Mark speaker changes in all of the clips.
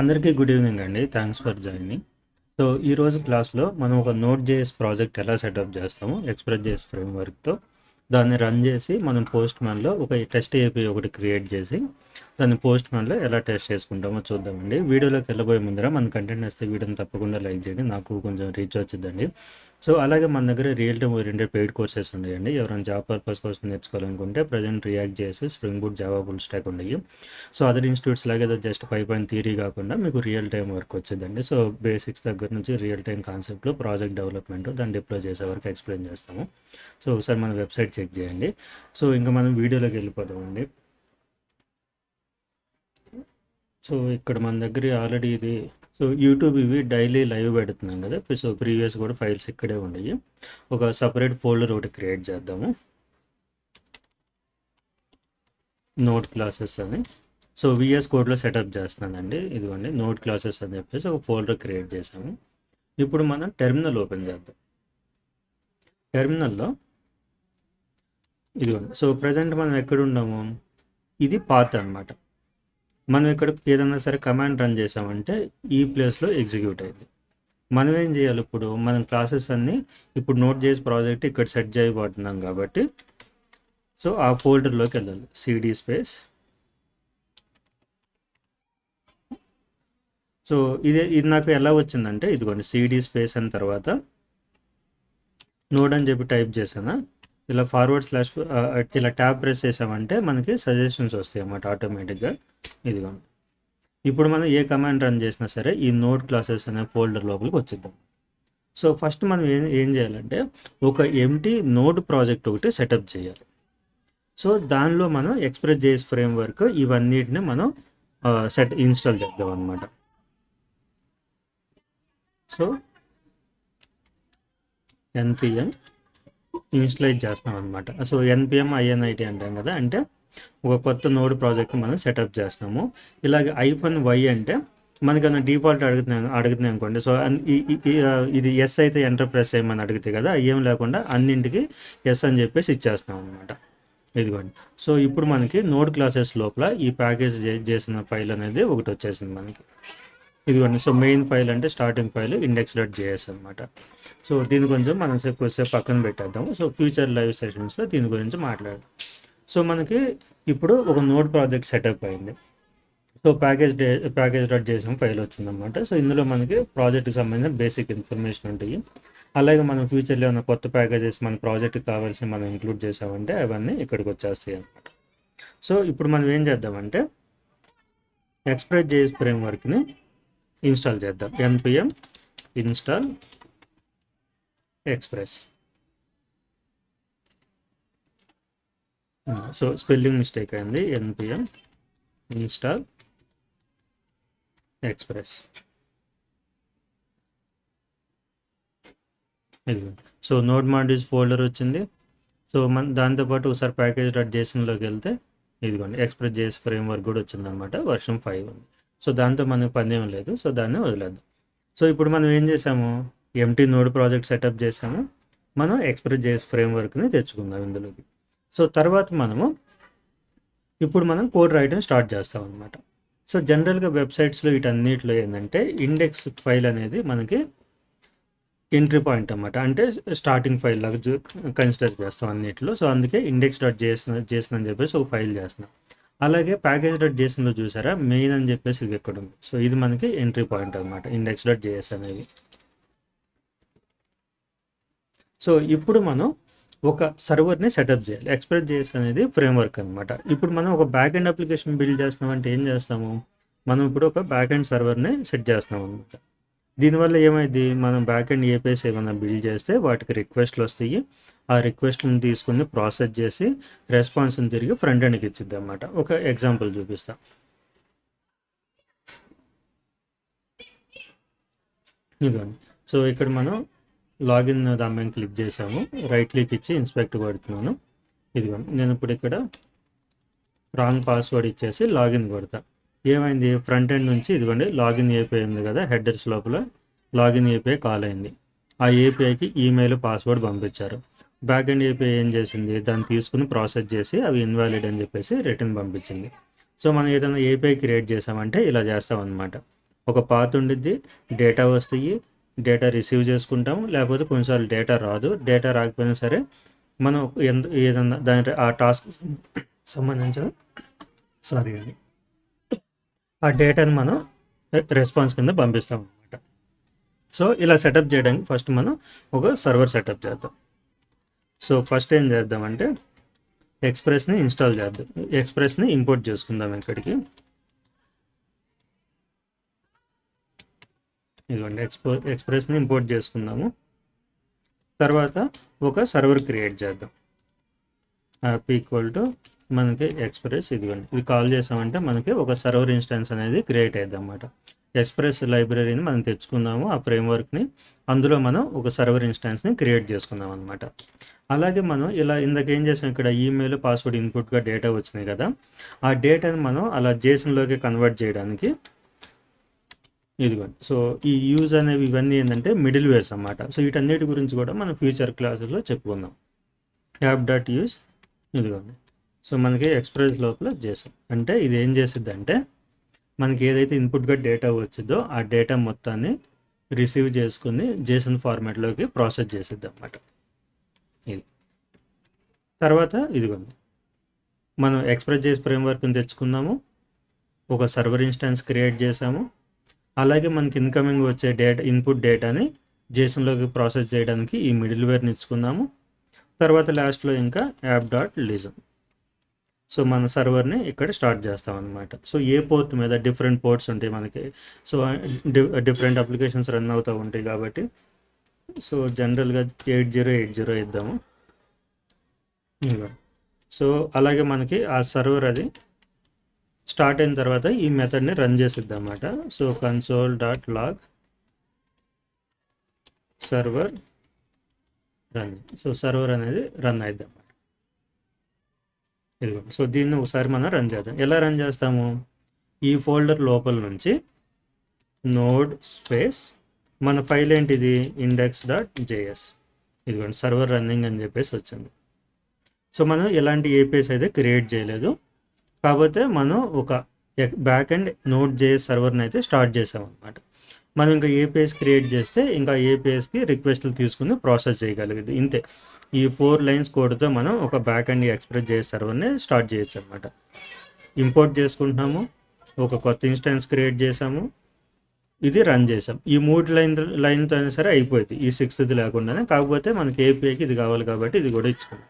Speaker 1: అందరికీ good evening అండి. Thanks for joining so ఈరోజు క్లాస్లో మనం ఒక నోట్ జేఎస్ ప్రాజెక్ట్ ఎలా సెటప్ చేస్తాము ఎక్స్ప్రెస్ జేఎస్ ఫ్రేమ్వర్క్తో దాన్ని రన్ చేసి మనం పోస్ట్ మ్యాన్లో ఒక టెస్ట్ ఏపీ ఒకటి క్రియేట్ చేసి దాన్ని పోస్ట్ మనలో ఎలా టెస్ట్ చేసుకుంటామో చూద్దామండి. వీడియోలోకి వెళ్ళబోయే ముందర మన కంటెంట్ వస్తే వీడియోని తప్పకుండా లైక్ చేయండి. నాకు కొంచెం రీచ్ వచ్చిందండి. సో అలాగే మన దగ్గర real time oriented paid courses ఉన్నాయండి. ఎవరైనా జాబ్ పర్పస్ కోసం నేర్చుకోవాలనుకుంటే ప్రజెంట్ రియాక్ట్ చేసి spring boot Java full stack ఉన్నాయి. సో అదర్ ఇన్స్టిట్యూట్స్ లాగే జస్ట్ పై పైన థియరీ కాకుండా మీకు రియల్ టైం వర్క్ వచ్చిందండి. సో బేసిక్స్ దగ్గర నుంచి రియల్ టైం కాన్సెప్ట్లో ప్రాజెక్ట్ డెవలప్మెంట్ దాన్ని డిప్లో చేసే వరకు ఎక్స్ప్లెయిన్ చేస్తాము. సో ఒకసారి మన వెబ్సైట్ చెక్ చేయండి. సో ఇంకా మనం వీడియోలోకి వెళ్ళిపోతామండి సో ఇక్కడ మన దగ్గర ఆల్రెడీ ఇది. సో యూట్యూబ్ ఇవి డైలీ లైవ్ పెడుతున్నాం కదా. సో ప్రీవియస్ కూడా ఫైల్స్ ఇక్కడే ఉన్నాయి. ఒక సపరేట్ ఫోల్డర్ ఒకటి క్రియేట్ చేద్దాము. నోట్ క్లాసెస్ అని. సో విఎస్ కోడ్లో సెటప్ చేస్తున్నానండి. ఇదిగోండి నోట్ క్లాసెస్ అని చెప్పేసి ఒక ఫోల్డర్ క్రియేట్ చేసాము ఇప్పుడు మనం టెర్మినల్ ఓపెన్ చేద్దాం. టెర్మినల్లో ఇదిగోండి. సో ప్రజెంట్ మనం ఎక్కడ ఉన్నాము? ఇది పాత్ అనమాట మనం ఇక్కడ ఏదైనా సరే కమాండ్ రన్ చేసామంటే ఈ ప్లేస్లో ఎగ్జిక్యూట్ అయింది. మనం ఏం చేయాలి ఇప్పుడు? మనం క్లాసెస్ అన్నీ ఇప్పుడు నోట్ చేసి ప్రాజెక్ట్ ఇక్కడ సెట్ చేయబోతున్నాం కాబట్టి సో ఆ ఫోల్డర్లోకి వెళ్ళాలి. సిడి స్పేస్ సో ఇది ఇది నాకు ఎలా వచ్చిందంటే ఇదిగోండి సిడి స్పేస్ అని తర్వాత నోడ్ అని చెప్పి టైప్ చేశానా? ఇలా ఫార్వర్డ్ స్లాష్ ఇలా ట్యాబ్ ప్రెస్ చేసామంటే మనకి సజెషన్స్ వస్తాయి అన్నమాట ఆటోమేటిక్గా ఇదిగోండి ఇప్పుడు మనం ఏ కమాండ్ రన్ చేసినా సరే ఈ నోట్ క్లాసెస్ అనే ఫోల్డర్ లోపలికి వచ్చిద్దాం. సో ఫస్ట్ మనం ఏం ఏం చేయాలంటే ఒక ఎంటీ నోడ్ ప్రాజెక్ట్ ఒకటి సెటప్ చేయాలి. సో దానిలో మనం ఎక్స్ప్రెస్ జేఎస్ ఫ్రేమ్వర్క్ ఇవన్నిటిని మనం సెట్ ఇన్స్టాల్ చేద్దాం అనమాట సో ఎన్పిఎన్ ఇన్స్టలైజ్ చేస్తాం అనమాట సో ఎన్పిఎం ఐఎన్ఐటి అంటాం కదా అంటే ఒక కొత్త నోడ్ ప్రాజెక్ట్ మనం సెటప్ చేస్తాము. ఇలాగ ఐఫోన్ వై అంటే మనకన్నా డిఫాల్ట్ అడుగుతున్నాం అడుగుతున్నాం అనుకోండి. సో ఇది ఎస్ అయితే ఎంటర్ ప్రెస్ చేయమని అడిగితే కదా ఏం లేకుండా అన్నింటికి ఎస్ అని చెప్పేసి ఇచ్చేస్తాం అనమాట ఇదిగోండి. సో ఇప్పుడు మనకి నోడ్ క్లాసెస్ లోపల ఈ ప్యాకేజ్ చేసిన ఫైల్ అనేది ఒకటి వచ్చేసింది మనకి. ఇదిగోండి. సో మెయిన్ ఫైల్ అంటే starting file index dot JS అనమాట సో దీని గురించి మనం సేపు సేపు పక్కన పెట్టేద్దాము. సో ఫ్యూచర్ లైవ్ సెషన్స్లో దీని గురించి మాట్లాడదాం. సో మనకి ఇప్పుడు ఒక నోట్ ప్రాజెక్ట్ సెటప్ అయింది. So package day package dot చేసాం ఫైల్ వచ్చిందనమాట సో ఇందులో మనకి ప్రాజెక్ట్కి సంబంధించిన బేసిక్ ఇన్ఫర్మేషన్ ఉంటాయి. అలాగే మనం ఫ్యూచర్లో ఉన్న కొత్త ప్యాకేజెస్ మన ప్రాజెక్ట్కి కావాల్సి మనం ఇంక్లూడ్ చేసామంటే అవన్నీ ఇక్కడికి వచ్చేస్తాయి అనమాట సో ఇప్పుడు మనం ఏం చేద్దామంటే ఎక్స్ప్రెస్ జేఎస్ ఫ్రేమ్వర్క్ని ఇన్స్టాల్ చేద్దాం. NPM install express. So spelling mistake అయింది. NPM install express. So node modules folder వచ్చింది. సో మన దాంతోపాటు ఒకసారి ప్యాకేజ్ డాట్ జేసన్లోకి వెళ్తే ఇదిగోండి ఎక్స్ప్రెస్ జేఎస్ ఫ్రేమ్వర్క్ కూడా వచ్చిందనమాట వర్షం ఫైవ్ ఉంది. సో దాంతో మనకు పని ఏం లేదు. సో దాన్ని వదిలేద్దాం. సో ఇప్పుడు మనం ఏం చేసాము? ఎంటీ నోడ్ ప్రాజెక్ట్ సెటప్ చేసాము. మనం ఎక్స్ప్రెస్ చేసే ఫ్రేమ్వర్క్ని తెచ్చుకుందాం ఇందులోకి. సో తర్వాత మనము ఇప్పుడు మనం కోడ్ రాయడం స్టార్ట్ చేస్తాం అనమాట సో జనరల్గా వెబ్సైట్స్లో వీటన్నిటిలో ఏంటంటే ఇండెక్స్ ఫైల్ అనేది మనకి ఎంట్రీ పాయింట్ అనమాట అంటే స్టార్టింగ్ ఫైల్ లాగా కన్సిడర్ చేస్తాం అన్నిటిలో. సో అందుకే ఇండెక్స్ డాట్ చేసిన చేసిన అని చెప్పేసి ఒక ఫైల్ చేస్తున్నాం. అలాగే ప్యాకేజ్ డాట్ జేసన్లో చూసారా? మెయిన్ అని చెప్పేసి ఇది ఎక్కడ ఉంది? సో ఇది మనకి ఎంట్రీ పాయింట్ అనమాట ఇండెక్స్ డాట్ జేఎస్ అనేది. సో ఇప్పుడు మనం ఒక సర్వర్ని సెటప్ చేయాలి. ఎక్స్ప్రెస్ జేఎస్ అనేది ఫ్రేమ్వర్క్ అనమాట ఇప్పుడు మనం ఒక బ్యాక్ ఎండ్ అప్లికేషన్ బిల్డ్ చేస్తున్నామంటే ఏం చేస్తాము? మనం ఇప్పుడు ఒక బ్యాక్ ఎండ్ సర్వర్ని సెట్ చేస్తున్నాం అనమాట దీనివల్ల ఏమైంది? మనం బ్యాక్ అండ్ ఏపీఎస్ ఏమైనా బిల్డ్ చేస్తే వాటికి రిక్వెస్ట్లు వస్తాయి. ఆ రిక్వెస్ట్లను తీసుకుని ప్రాసెస్ చేసి రెస్పాన్స్ని తిరిగి ఫ్రంట్ ఎండ్కి ఇచ్చిద్ది అనమాట ఒక ఎగ్జాంపుల్ చూపిస్తా. ఇదిగోండి. సో ఇక్కడ మనం లాగిన్ దాని మీద క్లిక్ చేసాము. రైట్ క్లిక్ ఇచ్చి ఇన్స్పెక్ట్ కొడుతున్నాను. ఇదిగోండి. నేను ఇప్పుడు ఇక్కడ రాంగ్ పాస్వర్డ్ ఇచ్చేసి లాగిన్ కొడతా. ఏమైంది? ఫ్రంట్ ఎండ్ నుంచి ఇదిగోండి లాగిన్ ఏపీఐ ఉంది కదా హెడర్స్ లోపల లాగిన్ ఏపీఐ కాల్ అయింది. ఆ ఏపీఐకి ఈమెయిల్ పాస్వర్డ్ పంపించారు. బ్యాక్ ఎండ్ ఏపీఐ ఏం చేసింది? దాన్ని తీసుకుని ప్రాసెస్ చేసి అవి ఇన్వాలిడ్ అని చెప్పేసి రిటర్న్ పంపించింది. సో మనం ఏదైనా ఏపీఐ క్రియేట్ చేసామంటే ఇలా చేస్తాం అనమాట ఒక పాత ఉండిద్ది డేటా వస్తాయి డేటా రిసీవ్ చేసుకుంటాము లేకపోతే కొన్నిసార్లు డేటా రాదు. డేటా రాకపోయినా సరే మనం ఎంత ఏదన్నా దాని ఆ టాస్క్ సంబంధించిన సారీ అండి. ఆ డేటాని మనం రెస్పాన్స్ కింద పంపిస్తాం అనమాట సో ఇలా సెటప్ చేయడానికి ఫస్ట్ మనం ఒక సర్వర్ సెటప్ చేద్దాం. సో ఫస్ట్ ఏం చేద్దామంటే ఎక్స్ప్రెస్ని ఇన్స్టాల్ చేద్దాం. ఎక్స్ప్రెస్ని ఇంపోర్ట్ చేసుకుందాం ఇక్కడికి. ఇదిగోండి ఎక్స్పో ఎక్స్ప్రెస్ని ఇంపోర్ట్ చేసుకుందాము. తర్వాత ఒక సర్వర్ క్రియేట్ చేద్దాం. యాప్ ఈక్వల్ టు మనకి ఎక్స్ప్రెస్ ఇదిగోండి. ఇది కాల్ చేసామంటే మనకి ఒక సర్వర్ ఇన్స్టెన్స్ అనేది క్రియేట్ అయ్యింది అనమాట ఎక్స్ప్రెస్ లైబ్రరీని మనం తెచ్చుకుందాము ఆ ఫ్రేమ్వర్క్ని. అందులో మనం ఒక సర్వర్ ఇన్స్టెన్స్ని క్రియేట్ చేసుకుందాం అనమాట అలాగే మనం ఇలా ఇందాక ఏం చేసాం ఇక్కడ ఈమెయిల్ పాస్వర్డ్ ఇన్పుట్గా డేటా వచ్చినాయి కదా. ఆ డేటాని మనం అలా జేసన్లోకి కన్వర్ట్ చేయడానికి ఇదిగోండి. సో ఈ యూజ్ అనేవి ఇవన్నీ ఏంటంటే మిడిల్ వేర్స్ అనమాట సో వీటన్నిటి గురించి కూడా మనం ఫ్యూచర్ క్లాసెస్లో చెప్పుకుందాం. యాప్ డాట్ యూస్ ఇదిగోండి. సో మనకి ఎక్స్ప్రెస్ లోపల చేసాం అంటే ఇది ఏం చేసిద్ది అంటే మనకి ఏదైతే ఇన్పుట్గా డేటా వచ్చిందో ఆ డేటా మొత్తాన్ని రిసీవ్ చేసుకుని జేసన్ ఫార్మాట్లోకి ప్రాసెస్ చేసిద్ది అన్నమాట ఇది. తర్వాత ఇదిగోండి. మనం ఎక్స్ప్రెస్ చేసి ఫ్రేమ్వర్క్ని తెచ్చుకున్నాము. ఒక సర్వర్ ఇన్స్టాన్స్ క్రియేట్ చేసాము అలాగే మనకి ఇన్కమింగ్ వచ్చే డేటా ఇన్పుట్ డేటాని జేసన్లోకి ప్రాసెస్ చేయడానికి ఈ మిడిల్ వేర్ని ఇచ్చుకున్నాము. తర్వాత లాస్ట్లో ఇంకా యాప్ డాట్ లిజన్ సో మన సర్వర్ని ఇక్కడ స్టార్ట్ చేస్తాం అనమాట సో ఏ పోర్ట్ మీద డిఫరెంట్ పోర్ట్స్ ఉంటాయి మనకి. సో డిఫరెంట్ అప్లికేషన్స్ రన్ అవుతూ ఉంటాయి కాబట్టి. సో జనరల్గా ఎయిట్ జీరో ఎయిట్ జీరో ఇద్దాము. సో అలాగే మనకి ఆ సర్వర్ అది స్టార్ట్ అయిన తర్వాత ఈ మెథడ్ని రన్ చేసిద్దాం అన్నమాట so console dot log server run so server అనేది రన్ అయిద్దాం. ఇదిగోండి సో దీన్ని ఒకసారి మనం రన్ చేద్దాం. ఎలా రన్ చేస్తాము? ఈ ఫోల్డర్ లోపల నుంచి నోడ్ స్పేస్ మన ఫైల్ ఏంటిది? ఇండెక్స్ డాట్ జేఎస్ ఇదిగోండి సర్వర్ రన్నింగ్ అని చెప్పేసి వచ్చింది. సో మనం ఎలాంటి ఏపీఎస్ అయితే క్రియేట్ చేయలేదు. కాకపోతే మనం ఒక బ్యాక్ అండ్ నోట్ జేఎస్ సర్వర్ని అయితే స్టార్ట్ చేసాం అనమాట మనం ఇంకా ఏపీఎస్ క్రియేట్ చేస్తే ఇంకా ఏపీఎస్కి రిక్వెస్ట్లు తీసుకుని ప్రాసెస్ చేయగలిగింది. ఇంతే. ఈ ఫోర్ లైన్స్ కోడ్తో మనం ఒక బ్యాక్ అండ్ ఎక్స్ప్రెస్ చేసే సర్వర్ని స్టార్ట్ చేయొచ్చు అనమాట ఇంపోర్ట్ చేసుకుంటున్నాము. ఒక కొత్త ఇన్స్టెన్స్ క్రియేట్ చేసాము. ఇది రన్ చేసాం. ఈ మూడు లైన్ లైన్తో అయినా సరే అయిపోయింది. ఈ సిక్స్త్ లేకుండానే. కాకపోతే మనకి ఏపీఐకి ఇది కావాలి కాబట్టి ఇది కూడా ఇచ్చుకున్నాం.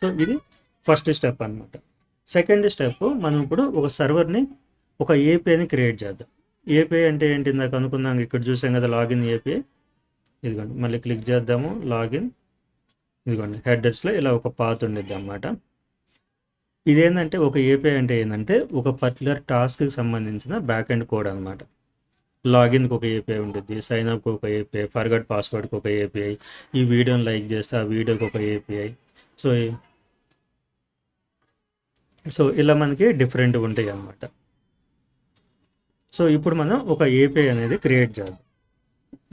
Speaker 1: సో ఇది ఫస్ట్ స్టెప్ అన్నమాట. సెకండ్ స్టెప్ మనం ఇప్పుడు ఒక సర్వర్ని ఒక ఏపీఐని క్రియేట్ చేద్దాం. ఏపీఐ అంటే ఏంటి? ఇందాక అనుకున్నాం ఇక్కడ చూసాం కదా లాగిన్ ఏపీఐ ఇదిగోండి మళ్ళీ క్లిక్ చేద్దాము లాగిన్ ఇదిగోండి హెడర్స్లో ఇలా ఒక పాత్ ఉండిద్ది అన్నమాట. ఇదేంటంటే ఒక ఏపీఐ అంటే ఏంటంటే ఒక పర్టికులర్ టాస్క్కి సంబంధించిన బ్యాక్ ఎండ్ కోడ్ అనమాట లాగిన్కి ఒక ఏపీఐ ఉంటుంది సైన్ అప్కి ఒక ఏపీఐ ఫర్గట్ పాస్వర్డ్కి ఒక ఏపీఐ ఈ వీడియోని లైక్ చేస్తే ఆ వీడియోకి ఒక ఏపీఐ సో సో ఇలా మనకి డిఫరెంట్ ఉంటాయి అన్నమాట. సో ఇప్పుడు మనం ఒక ఏపీఐ అనేది క్రియేట్ చేద్దాం.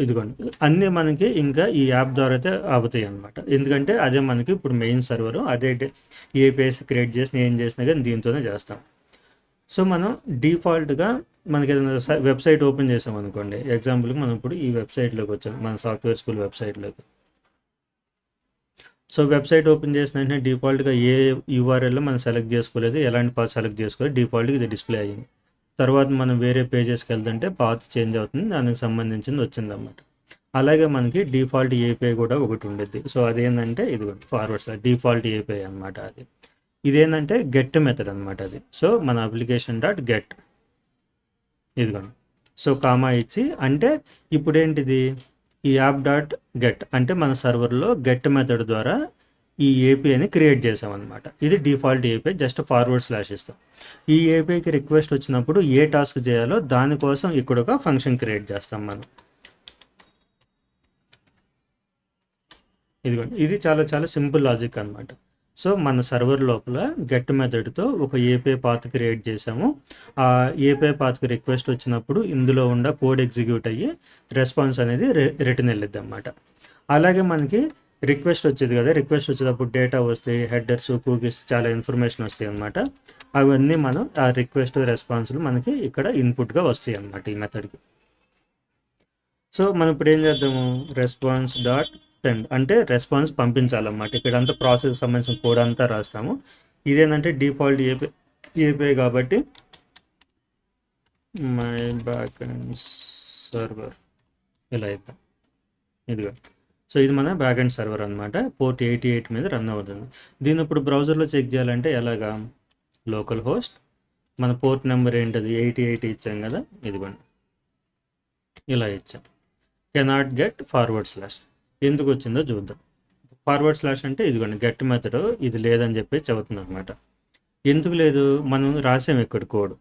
Speaker 1: ఇదిగోండి. అన్నీ మనకి ఇంకా ఈ యాప్ ద్వారా అయితే అవుతాయి అనమాట ఎందుకంటే అదే మనకి ఇప్పుడు మెయిన్ సర్వరు అదే ఏపీఐస్ క్రియేట్ చేసి ఏం చేసినా కానీ దీంతోనే చేస్తాం. సో మనం డిఫాల్ట్గా మనకి ఏదైనా వెబ్సైట్ ఓపెన్ చేసాం అనుకోండి. ఎగ్జాంపుల్కి మనం ఇప్పుడు ఈ వెబ్సైట్లోకి వచ్చాం. మన సాఫ్ట్వేర్ స్కూల్ వెబ్సైట్లోకి సో వెబ్సైట్ ఓపెన్ చేసిన వెంటనే డిఫాల్ట్గా ఏ యూఆర్ఎల్లో మనం సెలెక్ట్ చేసుకోలేదు. ఎలాంటి పాత్ సెలెక్ట్ చేసుకోలేదు. డిఫాల్ట్గా ఇది డిస్ప్లే అయ్యింది. తర్వాత మనం వేరే పేజెస్కి వెళ్తుంటే పాత్ చేంజ్ అవుతుంది దానికి సంబంధించింది వచ్చిందన్నమాట. అలాగే మనకి డిఫాల్ట్ ఏపీఐ కూడా ఒకటి ఉండేది సో అదేంటంటే ఇది ఫార్వర్డ్ ఫార్వర్డ్స్ డిఫాల్ట్ ఏపీఐ అనమాట అది. ఇదేంటంటే గెట్ మెథడ్ అనమాట అది. సో మన అప్లికేషన్ డాట్ గెట్ ఇదిగోండి. సో కామా ఇచ్చి అంటే ఇప్పుడేంటిది? ఈ యాప్ డాట్ గెట్ అంటే మన సర్వర్లో గెట్ మెథడ్ ద్వారా ఈ ఏపీఐని క్రియేట్ చేసామన్నమాట ఇది default API just forward slash ఇస్తాం. ఈ ఏపీఐకి రిక్వెస్ట్ వచ్చినప్పుడు ఏ టాస్క్ చేయాలో దానికోసం ఇక్కడ ఒక ఫంక్షన్ క్రియేట్ చేస్తాం మనం. ఇదిగోండి ఇది చాలా చాలా సింపుల్ లాజిక్ అనమాట సో మన సర్వర్ లోపల గెట్ మెథడ్తో ఒక ఏపీఐ పాత్ క్రియేట్ చేసాము ఆ ఏపీఐ పాత్కి రిక్వెస్ట్ వచ్చినప్పుడు ఇందులో ఉన్న కోడ్ ఎగ్జిక్యూట్ అయ్యి రెస్పాన్స్ అనేది రిటర్న్ వెళ్ళిద్ది అనమాట అలాగే మనకి రిక్వెస్ట్ వచ్చేది కదా రిక్వెస్ట్ వచ్చేటప్పుడు డేటా వస్తాయి హెడ్డర్స్ కూకీస్ చాలా ఇన్ఫర్మేషన్ వస్తాయి అనమాట అవన్నీ మనం ఆ రిక్వెస్ట్ రెస్పాన్స్లు మనకి ఇక్కడ ఇన్పుట్గా వస్తాయి అనమాట ఈ మెథడ్కి. సో మనం ఇప్పుడు ఏం చేద్దాము? రెస్పాన్స్ డాట్ సెండ్ అంటే రెస్పాన్స్ పంపించాలన్నమాట. ఇక్కడ అంతా ప్రాసెస్ సంబంధించిన కోడ్ అంతా రాస్తాము. ఇదేంటంటే డిఫాల్ట్ ఏపీ ఏపీఐ కాబట్టి మై బ్యాక్ అండ్ సర్వర్. ఇలా ఇద్దాం ఇదిగా. సో ఇది మన బ్యాక్ అండ్ సర్వర్ అనమాట పోర్ట్ ఎయిటీ ఎయిట్ మీద రన్ అవుతుంది. దీన్ని ఇప్పుడు బ్రౌజర్లో చెక్ చేయాలంటే ఎలాగా? లోకల్ హోస్ట్ మన పోర్ట్ నెంబర్ ఏంటది? ఎయిటీ ఎయిటీ ఇచ్చాం కదా? ఇదిగోండి. ఇలా ఇచ్చాం. కెనాట్ గెట్ ఫార్వర్డ్ స్లాష్ ఎందుకు వచ్చిందో చూద్దాం. ఫార్వర్డ్ స్లాష్ అంటే ఇదిగోండి గెట్ మెథడ్ ఇది లేదని చెప్పి చెబుతుంది అనమాట ఎందుకు లేదు? మనం రాసాం ఇక్కడ కోడ్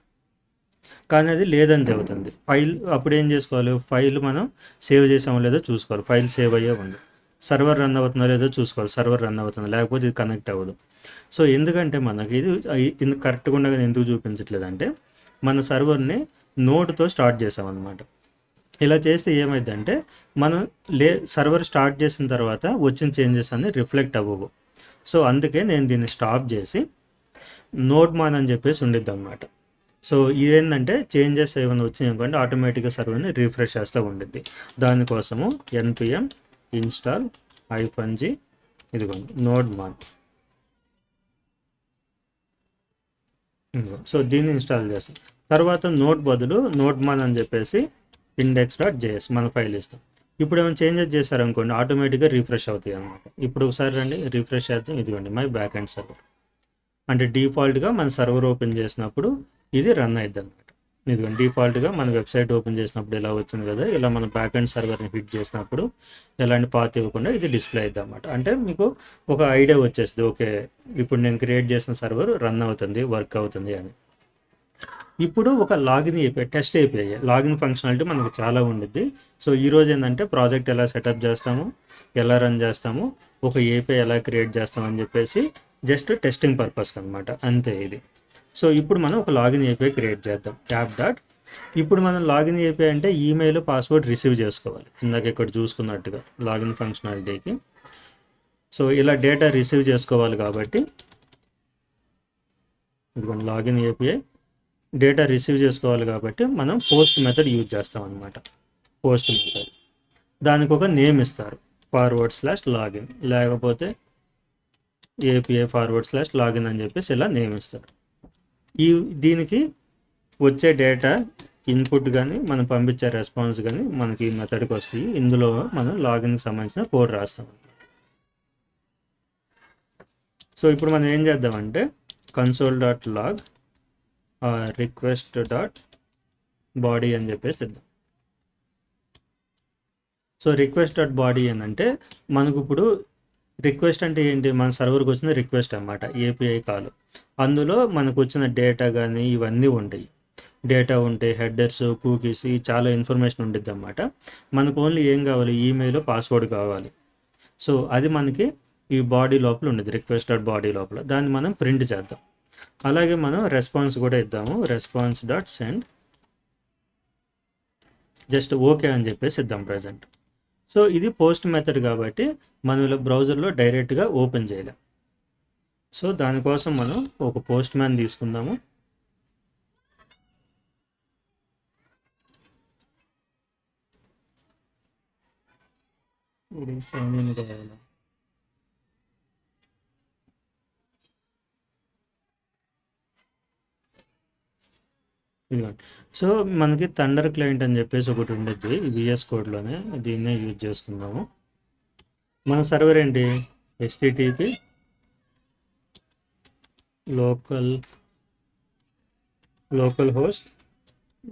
Speaker 1: కానీ అది లేదని చెబుతుంది. ఫైల్ అప్పుడు ఏం చేసుకోవాలి? ఫైల్ మనం సేవ్ చేసామో లేదో చూసుకోవాలి. ఫైల్ సేవ్ అయ్యే ఉంది. సర్వర్ రన్ అవుతుందో లేదో చూసుకోవాలి. సర్వర్ రన్ అవుతుందో. లేకపోతే ఇది కనెక్ట్ అవ్వదు. సో ఎందుకంటే మనకి ఇది ఇది కరెక్ట్గా ఉండగా ఎందుకు చూపించట్లేదు అంటే మన సర్వర్ని నోట్తో స్టార్ట్ చేసామన్నమాట. ఇలా చేస్తే ఏమైందంటే మనం లే సర్వర్ స్టార్ట్ చేసిన తర్వాత వచ్చిన చేంజెస్ అన్ని రిఫ్లెక్ట్ అవ్వవు. సో అందుకే నేను దీన్ని స్టాప్ చేసి నోట్ మాన్ అని చెప్పేసి ఉండిద్ది అనమాట సో ఇదేంటంటే చేంజెస్ ఏమైనా వచ్చినాయనుకోండి ఆటోమేటిక్గా సర్వర్ని రిఫ్రెష్ చేస్తూ ఉండిద్ది. దానికోసము ఎన్పిఎం ఇన్స్టాల్ ఐఫోన్ జీ ఇదిగోండి నోడ్ మాన్ సో దీన్ని ఇన్స్టాల్ చేస్తాం. తర్వాత నోట్ బదులు నోట్ మాన్ అని చెప్పేసి ఇండెక్స్ డాట్ జేఎస్ మన ఫైల్ ఇస్తాం. ఇప్పుడు ఏమైనా చేంజెస్ చేశారనుకోండి ఆటోమేటిక్గా రిఫ్రెష్ అవుతాయి అనమాట ఇప్పుడు ఒకసారి రండి రిఫ్రెష్ చేద్దాం. ఇదిగోండి మై బ్యాక్ అండ్ సర్వర్ అంటే డిఫాల్ట్గా మన సర్వర్ ఓపెన్ చేసినప్పుడు ఇది రన్ అయింది అనమాట ఇదిగోండి డిఫాల్ట్గా మన వెబ్సైట్ ఓపెన్ చేసినప్పుడు ఇలా వచ్చింది కదా ఇలా మన బ్యాక్ అండ్ సర్వర్ని హిట్ చేసినప్పుడు ఎలాంటి పాత్ ఇవ్వకుండా ఇది డిస్ప్లే అవుతుంది అనమాట అంటే మీకు ఒక ఐడియా వచ్చేస్తుంది ఓకే ఇప్పుడు నేను క్రియేట్ చేసిన సర్వర్ రన్ అవుతుంది వర్క్ అవుతుంది అని. ఇప్పుడు ఒక లాగిన్ అయిపోయాయి టెస్ట్ అయిపోయాయి లాగిన్ ఫంక్షనాలిటీ మనకు చాలా ఉండిద్ది. సో ఈ రోజు ఏంటంటే ప్రాజెక్ట్ ఎలా సెటప్ చేస్తాము ఎలా రన్ చేస్తాము ఒక ఏపీఐ ఎలా క్రియేట్ చేస్తామని చెప్పేసి జస్ట్ టెస్టింగ్ పర్పస్ అనమాట అంతే ఇది. సో ఇప్పుడు మనం ఒక లాగిన్ ఏపీఐ క్రియేట్ చేద్దాం. ట్యాప్ డాట్ ఇప్పుడు మనం లాగిన్ ఏపీఐ అంటే ఈమెయిల్ పాస్వర్డ్ రిసీవ్ చేసుకోవాలి. ఇందాక ఇక్కడ చూసుకున్నట్టుగా లాగిన్ ఫంక్షనాలిటీకి సో ఇలా డేటా రిసీవ్ చేసుకోవాలి కాబట్టి ఇదిగోండి లాగిన్ ఏపీఐ డేటా రిసీవ్ చేసుకోవాలి కాబట్టి మనం పోస్ట్ మెథడ్ యూజ్ చేస్తాం అనమాట పోస్ట్ మెథడ్ దానికి ఒక నేమ్ ఇస్తారు. ఫార్వర్డ్ స్లాష్ లాగిన్ లేకపోతే ఏపీఐ ఫార్వర్డ్ స్లాష్ లాగిన్ అని చెప్పేసి ఇలా నేమ్ ఇస్తారు. ఈ దీనికి వచ్చే డేటా ఇన్పుట్ కానీ మనం పంపించే రెస్పాన్స్ కానీ మనకి ఈ మెథడ్కి వస్తాయి. ఇందులో మనం లాగిన్కి సంబంధించిన కోడ్ రాస్తాం సో ఇప్పుడు మనం ఏం చేద్దామంటే console dot log request dot body అని చెప్పేసి ఇద్దాం. సో రిక్వెస్ట్ డాట్ బాడీ ఏంటంటే మనకు ఇప్పుడు రిక్వెస్ట్ అంటే ఏంటి? మన సర్వర్కి వచ్చిన రిక్వెస్ట్ అనమాట ఏపీఐ కాల్. అందులో మనకు వచ్చిన డేటా కానీ ఇవన్నీ ఉంటాయి. డేటా ఉంటాయి హెడ్డర్స్ కూకీస్ చాలా ఇన్ఫర్మేషన్ ఉంటుంది అనమాట మనకు ఓన్లీ ఏం కావాలి? ఈమెయిల్ పాస్వర్డ్ కావాలి. సో అది మనకి ఈ బాడీ లోపల ఉండేది రిక్వెస్ట్ డాట్ బాడీ లోపల. దాన్ని మనం ప్రింట్ చేద్దాం. అలాగే మనం రెస్పాన్స్ కూడా ఇద్దాము. Response dot send. Just okay అని చెప్పేసి ఇద్దాం ప్రజెంట్. సో ఇది పోస్ట్ మెథడ్ కాబట్టి మనం ఇలా బ్రౌజర్లో డైరెక్ట్గా ఓపెన్ చేయలేం. సో దానికోసం మనం ఒక పోస్ట్ మ్యాన్ తీసుకుందాము. ఇది సైన్ ఇన్ కావాలి సో మనకి థండర్ క్లయింట్ అని చెప్పేసి ఒకటి ఉండేది విఎస్ కోడ్లోనే దీన్నే యూజ్ చేసుకుందాము. మన సర్వర్ ఏంటి? HTTP local localhost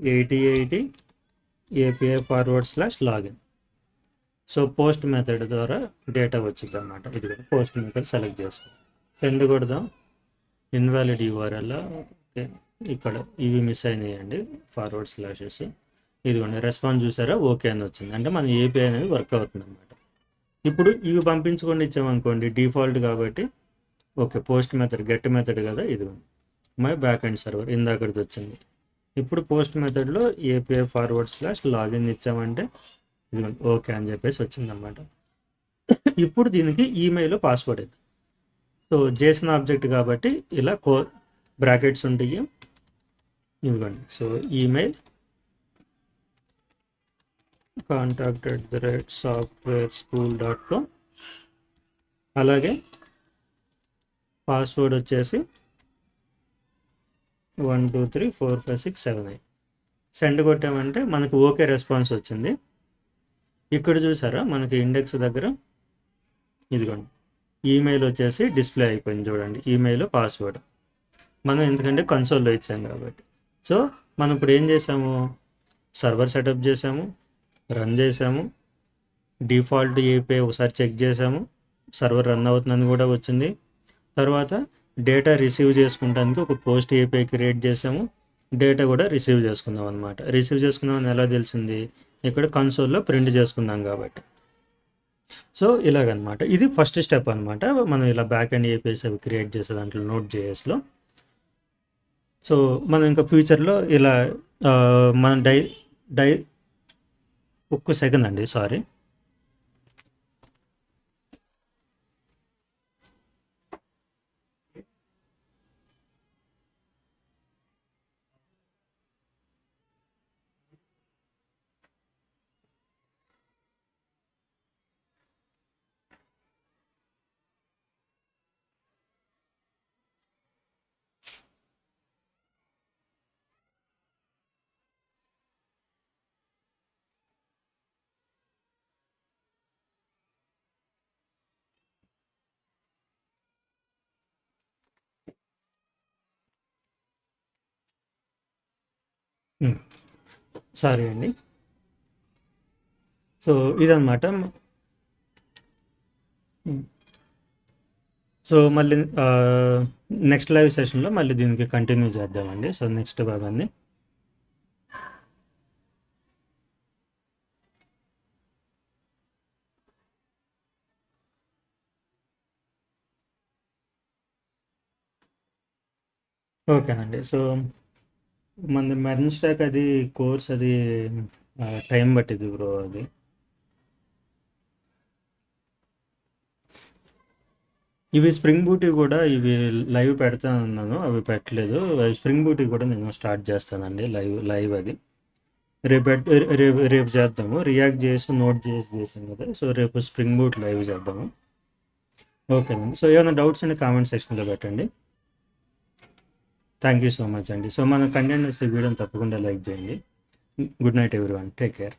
Speaker 1: eighty eighty API forward slash login so post method ద్వారా డేటా వచ్చింది అనమాట ఇది పోస్ట్ మెథడ్ సెలెక్ట్ చేసుకో. సెండ్ కొడదాం. Invalid URL okay. ఇక్కడ ఇవి మిస్ అయినాయండి ఫార్వర్డ్ స్లాషెస్ ఇదిగోండి రెస్పాన్స్ చూసారా? ఓకే అని వచ్చింది. అంటే మన ఏపీఐ అనేది వర్క్ అవుతుంది అనమాట ఇప్పుడు ఇవి పంపించుకొని ఇచ్చామనుకోండి డిఫాల్ట్ కాబట్టి okay post method get method కదా ఇదిగోండి. మై బ్యాక్ అండ్ సర్వర్ ఇందాకడికి వచ్చింది. ఇప్పుడు పోస్ట్ మెథడ్లో ఏపీఐ ఫార్వర్డ్ స్లాష్ లాగిన్ ఇచ్చామంటే ఇదిగోండి ఓకే అని చెప్పేసి వచ్చిందనమాట ఇప్పుడు దీనికి ఈమెయిల్ పాస్వర్డ్ ఇది. సో జేసన్ ఆబ్జెక్ట్ కాబట్టి ఇలా కో బ్రాకెట్స్ ఉంటాయి. ఇదిగోండి so email contact at the rate software school dot com అలాగే పాస్వర్డ్ వచ్చేసి one two three four five six seven eight send కొట్టామంటే మనకు ఓకే రెస్పాన్స్ వచ్చింది. ఇక్కడ చూసారా? మనకి ఇండెక్స్ దగ్గర ఇదిగోండి. ఈమెయిల్ వచ్చేసి డిస్ప్లే అయిపోయింది చూడండి. ఈమెయిల్ పాస్వర్డ్ మనం ఎందుకంటే కన్సోల్లో ఇచ్చాం కాబట్టి. సో మనం ఇప్పుడు ఏం చేసాము? సర్వర్ సెటప్ చేసాము రన్ చేసాము డిఫాల్ట్ ఏపీ ఒకసారి చెక్ చేసాము సర్వర్ రన్ అవుతుందని కూడా వచ్చింది. తర్వాత డేటా రిసీవ్ చేసుకుంటానికి ఒక పోస్ట్ ఏపీఐ క్రియేట్ చేసాము డేటా కూడా రిసీవ్ చేసుకుందాం అనమాట రిసీవ్ చేసుకుందామని ఎలా తెలిసింది? ఇక్కడ కన్సోల్లో ప్రింట్ చేసుకుందాం కాబట్టి. సో ఇలాగనమాట. ఇది ఫస్ట్ స్టెప్ అనమాట మనం ఇలా బ్యాక్ అండ్ ఏపీఎస్ అవి క్రియేట్ చేసే దాంట్లో నోట్ జేఎస్లో సో మనం ఇంకా ఫ్యూచర్లో ఇలా మన డై డై ఒక్క సెకండ్ అండి సారీ. సారీ అండి. సో ఇదన్నమాట. సో మళ్ళీ నెక్స్ట్ లైవ్ సెషన్లో మళ్ళీ దీనికి కంటిన్యూ చేద్దామండి. సో నెక్స్ట్ భాగాన్ని. ఓకేనండి. సో మన మెర్న్ స్టాక్ అది కోర్స్ అది టైం పట్టింది బ్రో అది. ఇవి స్ప్రింగ్ బూటీ కూడా ఇవి లైవ్ పెడతాను అన్నాను అవి పెట్టలేదు. స్ప్రింగ్ బూటీ కూడా నేను స్టార్ట్ చేస్తానండి లైవ్ లైవ్ అది. రేపు రేపు రేపు చేద్దాము. రియాక్ట్ చేసి నోట్ చేసి చేసాం కదా సో రేపు స్ప్రింగ్ బూట్ లైవ్ చేద్దాము. ఓకేనండి. సో ఏమైనా డౌట్స్ అండి కామెంట్ సెక్షన్లో పెట్టండి. థ్యాంక్ యూ సో మచ్ అండి సో మన కంటెంట్ వస్తే వీడియోని తప్పకుండా లైక్ చేయండి. Good night everyone take care